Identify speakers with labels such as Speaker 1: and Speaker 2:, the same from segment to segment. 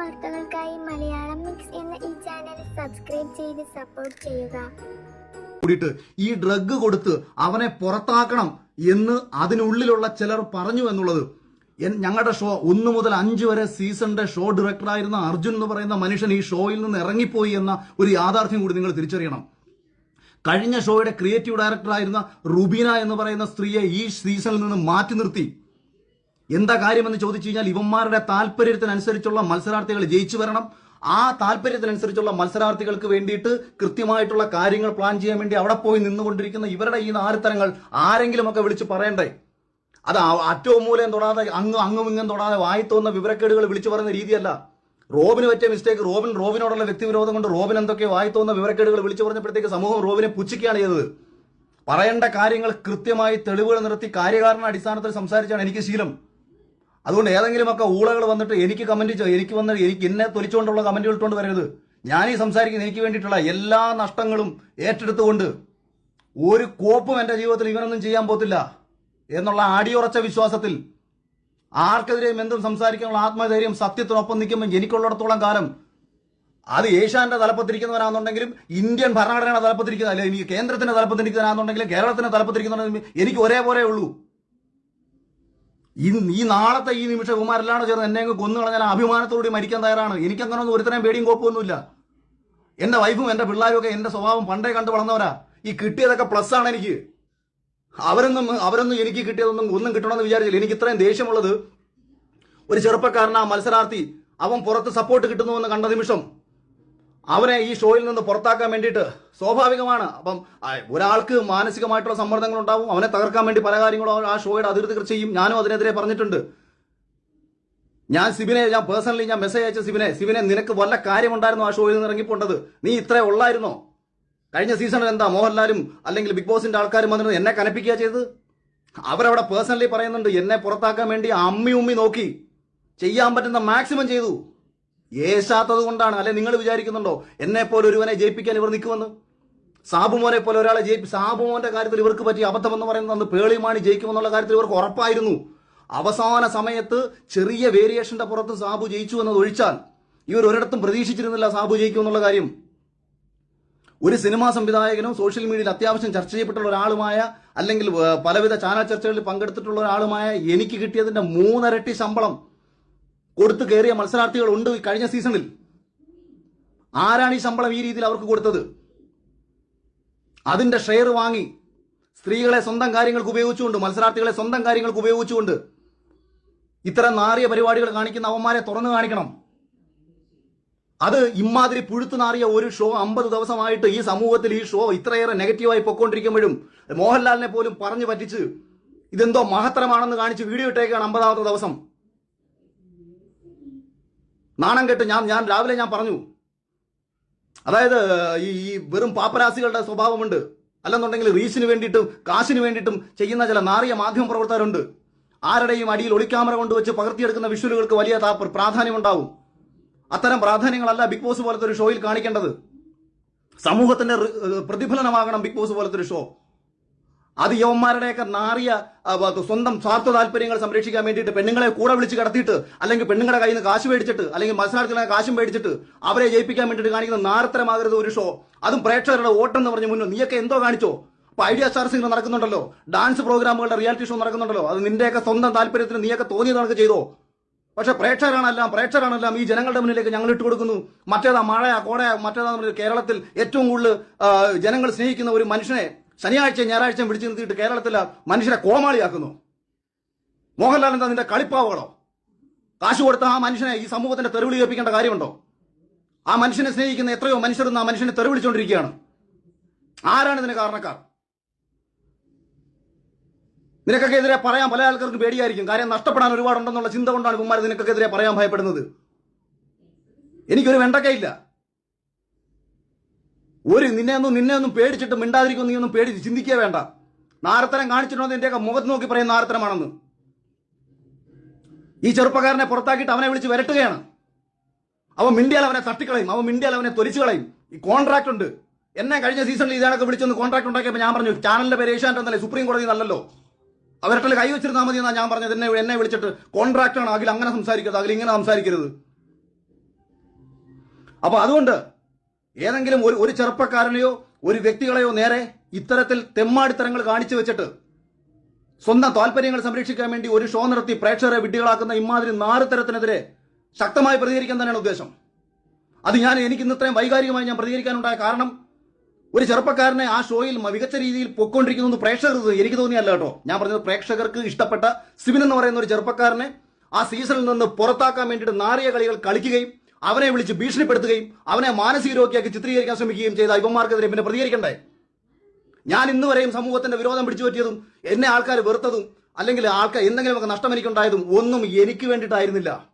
Speaker 1: വാർത്തകൾക്കായി മലയാളം മിക്സ് എന്ന ഈ ചാനൽ സബ്സ്ക്രൈബ് ചെയ്ത് സപ്പോർട്ട് ചെയ്യുക.
Speaker 2: കൂടിയിട്ട് ഈ ഡ്രഗ് കൊടുത്ത് അവനെ പുറത്താക്കണം എന്ന് അതിനുള്ളിലുള്ള ചിലർ പറഞ്ഞു എന്നുള്ളത്. ഞങ്ങളുടെ ഷോ ഒന്ന് മുതൽ അഞ്ച് വരെ സീസണിന്റെ ഷോ ഡയറക്ടറായിരുന്ന അർജുൻ എന്ന് പറയുന്ന മനുഷ്യൻ ഈ ഷോയിൽ നിന്ന് ഇറങ്ങിപ്പോയി എന്ന ഒരു യാഥാർത്ഥ്യം കൂടി നിങ്ങൾ തിരിച്ചറിയണം. കഴിഞ്ഞ ഷോയുടെ ക്രിയേറ്റീവ് ഡയറക്ടറായിരുന്ന റുബീന എന്ന് പറയുന്ന സ്ത്രീയെ ഈ സീസണിൽ നിന്ന് മാറ്റി നിർത്തി. എന്താ കാര്യമെന്ന് ചോദിച്ചു കഴിഞ്ഞാൽ ഇവന്മാരുടെ താല്പര്യത്തിനനുസരിച്ചുള്ള മത്സരാർത്ഥികൾ ജയിച്ചു വരണം. ആ താല്പര്യത്തിനനുസരിച്ചുള്ള മത്സരാർത്ഥികൾക്ക് വേണ്ടിയിട്ട് കൃത്യമായിട്ടുള്ള കാര്യങ്ങൾ പ്ലാൻ ചെയ്യാൻ വേണ്ടി അവിടെ പോയി നിന്നുകൊണ്ടിരിക്കുന്ന ഇവരുടെ ഈ നാരത്തരങ്ങൾ ആരെങ്കിലുമൊക്കെ വിളിച്ച് പറയണ്ടേ? അത് അറ്റവും മൂലം തൊടാതെ അങ്ങ് അങ്ങും ഇങ്ങും തൊടാതെ വായി തോന്നുന്ന വിവരക്കേടുകൾ വിളിച്ചു പറയുന്ന രീതിയല്ല. റോബിന് പറ്റിയ മിസ്റ്റേക്ക് റോബിൻ റോബിനോടുള്ള വ്യക്തിവിരോധം കൊണ്ട് റോബിൻ എന്തൊക്കെ വായി തോന്നുന്ന വിവരക്കേടുകൾ വിളിച്ചു പറഞ്ഞപ്പോഴത്തേക്ക് സമൂഹം റോബിനെ പുച്ഛിക്കുകയാണ് ചെയ്തത്. പറയേണ്ട കാര്യങ്ങൾ കൃത്യമായി തെളിവുകൾ നിർത്തി കാര്യകാരണ അടിസ്ഥാനത്തിൽ സംസാരിച്ചാണ് എനിക്ക് ശീലം. അതുകൊണ്ട് ഏതെങ്കിലുമൊക്കെ ഊളകൾ വന്നിട്ട് എനിക്ക് കമന്റ് എനിക്ക് വന്ന് എനിക്ക് എന്നെ തൊലിച്ചുകൊണ്ടുള്ള കമന്റുകൾ ഇട്ടുകൊണ്ട് വരരുത്. ഈ സംസാരിക്കുന്ന എനിക്ക് വേണ്ടിയിട്ടുള്ള എല്ലാ നഷ്ടങ്ങളും ഏറ്റെടുത്തുകൊണ്ട് ഒരു കോപ്പും എന്റെ ജീവിതത്തിൽ ഇവനൊന്നും ചെയ്യാൻ പോത്തില്ല എന്നുള്ള അടിയുറച്ച വിശ്വാസത്തിൽ ആർക്കെതിരെയും എന്തും സംസാരിക്കാനുള്ള ആത്മധൈര്യം സത്യത്തിനൊപ്പം നിൽക്കുമ്പോൾ എനിക്കുള്ളിടത്തോളം കാലം അത് ഏഷ്യാന്റെ തലപ്പത്തിരിക്കുന്നവരാണെന്നുണ്ടെങ്കിലും ഇന്ത്യൻ ഭരണഘടനയുടെ തലപ്പത്തിരിക്കുന്ന അല്ലെങ്കിൽ കേന്ദ്രത്തിന്റെ തലപ്പത്തിരിക്കുന്നവരാണെന്നുണ്ടെങ്കിലും കേരളത്തിന്റെ തലപ്പത്തിരിക്കുന്നവരാണെങ്കിലും എനിക്ക് ഒരേപോലെ ഉള്ളൂ. ഈ ഈ നാളത്തെ ഈ നിമിഷം ഇവന്മാരെല്ലാം ചേർന്ന് എന്നെ അങ്ങ് കൊന്നു കളഞ്ഞാൽ അഭിമാനത്തോടുകൂടി മരിക്കാൻ തയ്യാറാണ്. എനിക്കങ്ങനെ ഒന്നും ഒരുത്തരം പേടിയും കുഴപ്പമൊന്നുമില്ല. എന്റെ വൈഫും എന്റെ പിള്ളേരും ഒക്കെ എന്റെ സ്വഭാവം പണ്ടേ കണ്ടു വളർന്നവരാ. ഈ കിട്ടിയതൊക്കെ പ്ലസ് ആണ് എനിക്ക്. അവരൊന്നും അവരൊന്നും എനിക്ക് കിട്ടിയതൊന്നും ഒന്നും കിട്ടണമെന്ന് വിചാരിച്ചില്ല. എനിക്ക് ഇത്രയും ദേഷ്യമുള്ളത് ഒരു ചെറുപ്പക്കാരനാ മത്സരാർത്ഥി അവൻ പുറത്ത് സപ്പോർട്ട് കിട്ടുന്നുവെന്ന് കണ്ട നിമിഷം അവനെ ഈ ഷോയിൽ നിന്ന് പുറത്താക്കാൻ വേണ്ടിയിട്ട് സ്വാഭാവികമാണ്. അപ്പം ഒരാൾക്ക് മാനസികമായിട്ടുള്ള സമ്മർദ്ദങ്ങൾ ഉണ്ടാവും. അവനെ തകർക്കാൻ വേണ്ടി പല കാര്യങ്ങളും ആ ഷോയുടെ അതിർത്തികൾ ചെയ്യും. ഞാനും അതിനെതിരെ പറഞ്ഞിട്ടുണ്ട്. ഞാൻ സിബിനെ ഞാൻ പേഴ്സണലി ഞാൻ മെസ്സേജ് അയച്ച സിബിനെ സിബിനെ നിനക്ക് വല്ല കാര്യമുണ്ടായിരുന്നു ആ ഷോയിൽ നിന്ന് ഇറങ്ങിപ്പോണ്ടത്? നീ ഇത്രേ ഉള്ളായിരുന്നോ? കഴിഞ്ഞ സീസണിൽ എന്താ മോഹൻലാലും അല്ലെങ്കിൽ ബിഗ് ബോസിന്റെ ആൾക്കാരും വന്നിട്ട് എന്നെ കനപ്പിക്കുക ചെയ്ത് അവരവിടെ പേഴ്സണലി പറയുന്നുണ്ട് എന്നെ പുറത്താക്കാൻ വേണ്ടി അമ്മി ഉമ്മി നോക്കി. ചെയ്യാൻ പറ്റുന്ന മാക്സിമം ചെയ്തു. ഏശാത്തത് കൊണ്ടാണ്. അല്ലെ നിങ്ങൾ വിചാരിക്കുന്നുണ്ടോ? എന്നെ പോലെ ഒരുവനെ ജയിപ്പിക്കാൻ ഇവർ നിൽക്കുമെന്ന്? സാബുമോനെ പോലെ ഒരാളെ ജയിപ്പി സാബുമോന്റെ കാര്യത്തിൽ ഇവർക്ക് പറ്റിയ അബദ്ധം എന്ന് പറയുന്നത് അന്ന് പേളിമാണി ജയിക്കുമെന്നുള്ള കാര്യത്തിൽ ഇവർക്ക് ഉറപ്പായിരുന്നു. അവസാന സമയത്ത് ചെറിയ വേരിയേഷന്റെ പുറത്ത് സാബു ജയിച്ചു എന്നത് ഒഴിച്ചാൽ ഇവർ ഒരിടത്തും പ്രതീക്ഷിച്ചിരുന്നില്ല സാബു ജയിക്കുമെന്നുള്ള കാര്യം. ഒരു സിനിമാ സംവിധായകനും സോഷ്യൽ മീഡിയയിൽ അത്യാവശ്യം ചർച്ച ചെയ്യപ്പെട്ടുള്ള ഒരാളുമായ അല്ലെങ്കിൽ പലവിധ ചാനൽ ചർച്ചകളിൽ പങ്കെടുത്തിട്ടുള്ള ഒരാളുമായ എനിക്ക് കിട്ടിയതിന്റെ മൂന്നരട്ടി ശമ്പളം കൊടുത്തു കയറിയ മത്സരാർത്ഥികൾ ഉണ്ട് കഴിഞ്ഞ സീസണിൽ. ആരാണ് ഈ ശമ്പളം ഈ രീതിയിൽ അവർക്ക് കൊടുത്തത്? അതിന്റെ ഷെയർ വാങ്ങി സ്ത്രീകളെ സ്വന്തം കാര്യങ്ങൾക്ക് ഉപയോഗിച്ചുകൊണ്ട് മത്സരാർത്ഥികളെ സ്വന്തം കാര്യങ്ങൾക്ക് ഉപയോഗിച്ചുകൊണ്ട് ഇത്തരം നാറിയ പരിപാടികൾ കാണിക്കുന്ന അവന്മാരെ തുറന്നു കാണിക്കണം. അത് ഇമാതിരി പുഴുത്തു നാറിയ ഒരു ഷോ അമ്പത് ദിവസമായിട്ട് ഈ സമൂഹത്തിൽ ഈ ഷോ ഇത്രയേറെ നെഗറ്റീവായി പൊക്കോണ്ടിരിക്കുമ്പോഴും മോഹൻലാലിനെ പോലും പറഞ്ഞു പറ്റിച്ച് ഇതെന്തോ മഹത്തരമാണെന്ന് കാണിച്ച് വീഡിയോ ഇട്ടേക്കാണ് അമ്പതാമത്തെ ദിവസം. നാണം കെട്ട് ഞാൻ ഞാൻ രാവിലെ ഞാൻ പറഞ്ഞു. അതായത് ഈ ഈ വെറും പാപ്പരാസികളുടെ സ്വഭാവമുണ്ട്. അല്ലെന്നുണ്ടെങ്കിൽ റീച്ചിന് വേണ്ടിയിട്ടും കാശിന് വേണ്ടിയിട്ടും ചെയ്യുന്ന ചില നാറിയ മാധ്യമ പ്രവർത്തകരുണ്ട്. ആരുടെയും അടിയിൽ ഒളിക്യാമറ കൊണ്ടുവച്ച് പകർത്തിയെടുക്കുന്ന വിഷ്വലുകൾക്ക് വലിയ പ്രാധാന്യം പ്രാധാന്യമുണ്ടാവും. അത്തരം പ്രാധാന്യങ്ങളല്ല ബിഗ് ബോസ് പോലത്തെ ഒരു ഷോയിൽ കാണിക്കേണ്ടത്. സമൂഹത്തിന്റെ പ്രതിഫലനമാകണം ബിഗ് ബോസ് പോലത്തെ ഒരു ഷോ. അത് യവന്മാരുടെയൊക്കെ നാറിയ സ്വന്തം സ്വാർത്ഥ താല്പര്യങ്ങൾ സംരക്ഷിക്കാൻ വേണ്ടിയിട്ട് പെണ്ണുങ്ങളെ കൂടെ വിളിച്ച് കടത്തിയിട്ട് അല്ലെങ്കിൽ പെണ്ണുങ്ങളുടെ കയ്യിൽ നിന്ന് കാശ് മേടിച്ചിട്ട് അല്ലെങ്കിൽ മത്സരാർത്ഥികളെ കാശ് മേടിച്ചിട്ട് അവരെ ജയിപ്പിക്കാൻ വേണ്ടിയിട്ട് കാണിക്കുന്ന നാരത്തരമാകരുത് ഒരു ഷോ. അതും പ്രേക്ഷകരുടെ ഓട്ടം എന്ന് പറഞ്ഞ് മുന്നോ നീയൊക്കെ എന്തോ കാണിച്ചോ? ഇപ്പൊ ഐഡിയ സ്റ്റാർസ് ഇങ്ങനെ നടക്കുന്നുണ്ടല്ലോ. ഡാൻസ് പ്രോഗ്രാമുകളുടെ റിയാലിറ്റി ഷോ നടക്കുന്നുണ്ടല്ലോ. അത് നിന്റെയൊക്കെ സ്വന്തം താല്പര്യത്തിന് നീയൊക്കെ തോന്നിയത് കണക്ക് ചെയ്തോ? പക്ഷെ പ്രേക്ഷകരാണെല്ലാം പ്രേക്ഷകരാണെല്ലാം ഈ ജനങ്ങളുടെ മുന്നിലേക്ക് ഞങ്ങൾ ഇട്ട് കൊടുക്കുന്നു. മറ്റേതാ മഴയാ കോടയാ മറ്റേതാ കേരളത്തിൽ ഏറ്റവും കൂടുതൽ ജനങ്ങൾ സ്നേഹിക്കുന്ന ഒരു മനുഷ്യനെ ശനിയാഴ്ച ഞായറാഴ്ച വിളിച്ചു നിർത്തിയിട്ട് കേരളത്തിലെ മനുഷ്യരെ കോമാളിയാക്കുന്നു. മോഹൻലാൽ എന്താ നിന്റെ കളിപ്പാവകളോ? കാശ് കൊടുത്ത ആ മനുഷ്യനെ ഈ സമൂഹത്തിന്റെ തെരുവിളി കേൾപ്പിക്കേണ്ട കാര്യമുണ്ടോ? ആ മനുഷ്യനെ സ്നേഹിക്കുന്ന എത്രയോ മനുഷ്യർ ആ മനുഷ്യനെ തെറിവിളിച്ചുകൊണ്ടിരിക്കുകയാണ് ആരാണ് ഇതിന് കാരണക്കാർ? നിനക്കൊക്കെ എതിരെ പറയാൻ പല ആൾക്കാർക്ക് പേടിയായിരിക്കും. കാര്യം നഷ്ടപ്പെടാൻ ഒരുപാടുണ്ടെന്നുള്ള ചിന്ത കൊണ്ടാണ് കുമാരൻ നിനക്കൊക്കെ എതിരെ പറയാൻ ഭയപ്പെടുന്നത്. എനിക്കൊരു വെണ്ടക്കയില്ല. ഒരു നിന്നെ ഒന്നും നിന്നെ ഒന്നും പേടിച്ചിട്ട് മിണ്ടാതിരിക്കും നീ ഒന്നും പേടി ചിന്തിക്കുക വേണ്ട. നാരത്തരം കാണിച്ചിട്ടുണ്ടോ നിന്റെയൊക്കെ മുഖത്ത് നോക്കി പറയും നാരത്തരമാണെന്ന് ഈ ചെറുപ്പക്കാരനെ പുറത്താക്കിയിട്ട് അവനെ വിളിച്ച് വരട്ടുകയാണ്. അവൻ മിണ്ടിയാൽ അവനെ തട്ടിക്കളയും. അവൻ മിണ്ടിയാൽ അവനെ തൊലിച്ചു കളയും. ഈ കോൺട്രാക്ട് ഉണ്ട്. എന്നെ കഴിഞ്ഞ സീസണിൽ ഇതാണൊക്കെ വിളിച്ചൊന്ന് കോൺട്രാക്ട് ഉണ്ടാക്കിയപ്പോൾ ഞാൻ പറഞ്ഞു ചാനലിന്റെ പേര് ഏഷ്യാനെറ്റ് എന്നല്ലേ? സുപ്രീം കോടതി നല്ലല്ലോ അവരുടെ കൈ വെച്ചിരുന്നാൽ മതി എന്നാ ഞാൻ പറഞ്ഞത്. എന്നെ എന്നെ വിളിച്ചിട്ട് കോൺട്രാക്ട് ആണ്. അതിൽ അങ്ങനെ സംസാരിക്കരുത്. അതിൽ ഇങ്ങനെ സംസാരിക്കരുത്. അപ്പൊ അതുകൊണ്ട് ഏതെങ്കിലും ഒരു ഒരു ചെറുപ്പക്കാരനെയോ ഒരു വ്യക്തികളെയോ നേരെ ഇത്തരത്തിൽ തെമ്മാടിത്തരങ്ങൾ കാണിച്ചു വെച്ചിട്ട് സ്വന്തം താല്പര്യങ്ങൾ സംരക്ഷിക്കാൻ വേണ്ടി ഒരു ഷോ നടത്തി പ്രേക്ഷകരെ വിഡ്ഢികളാക്കുന്ന ഇമാതിരി നാറുതരത്തിനെതിരെ ശക്തമായി പ്രതികരിക്കാൻ തന്നെയാണ് ഉദ്ദേശം. അത് ഞാൻ എനിക്ക് ഇന്ന് ഇത്രയും വൈകാരികമായി ഞാൻ പ്രതികരിക്കാനുണ്ടായ കാരണം ഒരു ചെറുപ്പക്കാരനെ ആ ഷോയിൽ മികച്ച രീതിയിൽ പൊക്കൊണ്ടിരിക്കുന്നു പ്രേക്ഷകർ എനിക്ക് തോന്നിയല്ല കേട്ടോ. ഞാൻ പറഞ്ഞത് പ്രേക്ഷകർക്ക് ഇഷ്ടപ്പെട്ട സിബിൻ എന്ന് പറയുന്ന ഒരു ചെറുപ്പക്കാരനെ ആ സീസണിൽ നിന്ന് പുറത്താക്കാൻ വേണ്ടിയിട്ട് നാറിയ കളികൾ കളിക്കുകയും അവനെ വിളിച്ച് ഭീഷണിപ്പെടുത്തുകയും അവനെ മാനസിക രോഗിയാക്കി ചിത്രീകരിക്കാൻ ശ്രമിക്കുകയും ചെയ്ത ഇവന്മാർക്കെതിരെ പിന്നെ പ്രതികരിക്കണ്ടേ? ഞാൻ ഇന്ന് വരെയും സമൂഹത്തിന്റെ വിരോധം പിടിച്ചു പറ്റിയതും എന്നെ ആൾക്കാർ വെറുത്തതും അല്ലെങ്കിൽ ആൾക്കാർ എന്തെങ്കിലുമൊക്കെ നഷ്ടം എനിക്കുണ്ടായതും ഒന്നും എനിക്ക് വേണ്ടിയിട്ടായിരുന്നില്ല.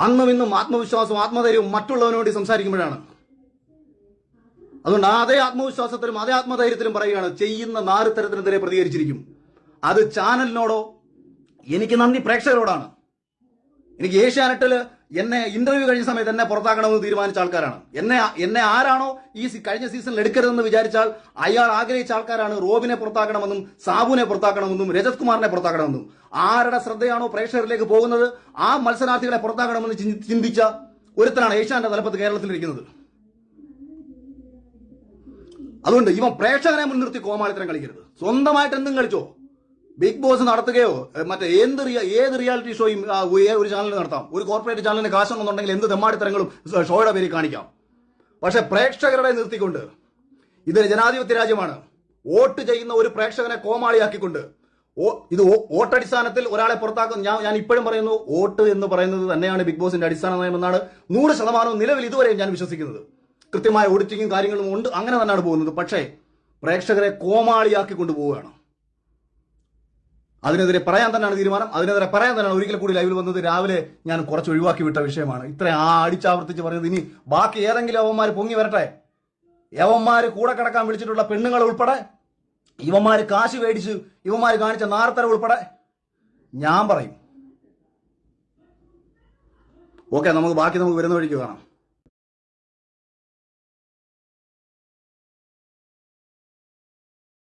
Speaker 2: അന്നും ഇന്നും ആത്മവിശ്വാസവും ആത്മധൈര്യവും മറ്റുള്ളവനോട് സംസാരിക്കുമ്പോഴാണ്. അതുകൊണ്ട് അതേ ആത്മവിശ്വാസത്തിലും അതേ ആത്മധൈര്യത്തിലും പറയുകയാണ് ചെയ്യുന്ന നാല് തരത്തിനെതിരെ പ്രതികരിച്ചിരിക്കും. അത് ചാനലിനോടോ എനിക്ക് നന്ദി പ്രേക്ഷകരോടാണ്. എനിക്ക് ഏഷ്യാനെറ്റിൽ എന്നെ ഇന്റർവ്യൂ കഴിഞ്ഞ സമയത്ത് എന്നെ പുറത്താക്കണമെന്ന് തീരുമാനിച്ച ആൾക്കാരാണ്. എന്നെ എന്നെ ആരാണോ ഈ കഴിഞ്ഞ സീസണിൽ എടുക്കരുതെന്ന് വിചാരിച്ചാൽ അയാൾ ആഗ്രഹിച്ച ആൾക്കാരാണ് റോബിനെ പുറത്താക്കണമെന്നും സാബുവിനെ പുറത്താക്കണമെന്നും രജത് കുമാറിനെ പുറത്താക്കണമെന്നും. ആരുടെ ശ്രദ്ധയാണോ പ്രേക്ഷകരിലേക്ക് പോകുന്നത് ആ മത്സരാർത്ഥികളെ പുറത്താക്കണമെന്ന് ചിന്തി- ചിന്തിച്ച ഒരുത്തനാണ് ഏഷ്യാന്റെ തലപ്പത്ത് കേരളത്തിലിരിക്കുന്നത്. അതുകൊണ്ട് ഇവൻ പ്രേക്ഷകനെ മുൻനിർത്തി കോമാളിത്തരം കളിക്കരുത്. സ്വന്തമായിട്ട് എന്തും കളിച്ചോ? ബിഗ് ബോസ് നടത്തുകയോ മറ്റേ എന്ത് ഏത് റിയാലിറ്റി ഷോയും ഒരു ചാനലിൽ നടത്താം. ഒരു കോർപ്പറേറ്റ് ചാനലിന് കാശുണ്ടെന്നുണ്ടെങ്കിൽ എന്ത് തെമ്മാടിത്തരങ്ങളും ഷോയുടെ പേരിൽ കാണിക്കാം. പക്ഷെ പ്രേക്ഷകരുടെ നിർത്തിക്കൊണ്ട് ഇതൊരു ജനാധിപത്യ രാജ്യമാണ്. വോട്ട് ചെയ്യുന്ന ഒരു പ്രേക്ഷകനെ കോമാളിയാക്കിക്കൊണ്ട് ഇത് വോട്ടടിസ്ഥാനത്തിൽ ഒരാളെ പുറത്താക്കും ഞാൻ ഞാൻ ഇപ്പോഴും പറയുന്നു വോട്ട് എന്ന് പറയുന്നത് തന്നെയാണ് ബിഗ് ബോസിന്റെ അടിസ്ഥാന നയമെന്നാണ് നൂറ് ശതമാനവും നിലവിൽ ഇതുവരെയും ഞാൻ വിശ്വസിക്കുന്നത്. കൃത്യമായ ഓഡിറ്റിങ്ങും കാര്യങ്ങളും ഉണ്ട് അങ്ങനെ തന്നെയാണ് പോകുന്നത്. പക്ഷേ പ്രേക്ഷകരെ കോമാളിയാക്കി കൊണ്ടുപോവുകയാണ് അതിനെതിരെ പറയാൻ തന്നെയാണ് തീരുമാനം. അതിനെതിരെ പറയാൻ തന്നെയാണ് ഒരിക്കൽ കൂടി ലൈവിൽ വന്നത്. രാവിലെ ഞാൻ കുറച്ച് ഒഴിവാക്കി വിട്ട വിഷയമാണ്. ഇത്ര അടിച്ചാവർത്തിച്ച് പറയുന്നത് ഇനി ബാക്കി ഏതെങ്കിലും അവന്മാർ പൊങ്ങി വരട്ടെ? യവന്മാര് കൂടെ കിടക്കാൻ വിളിച്ചിട്ടുള്ള പെണ്ണുങ്ങൾ ഉൾപ്പെടെ? ഇവന്മാര് കാശ് മേടിച്ച് ഇവന്മാര് കാണിച്ച നാർത്തര ഉൾപ്പെടെ? ഞാൻ പറയും. ഓക്കെ നമുക്ക് ബാക്കി നമുക്ക് വരുന്ന വഴിക്ക് കാണാം.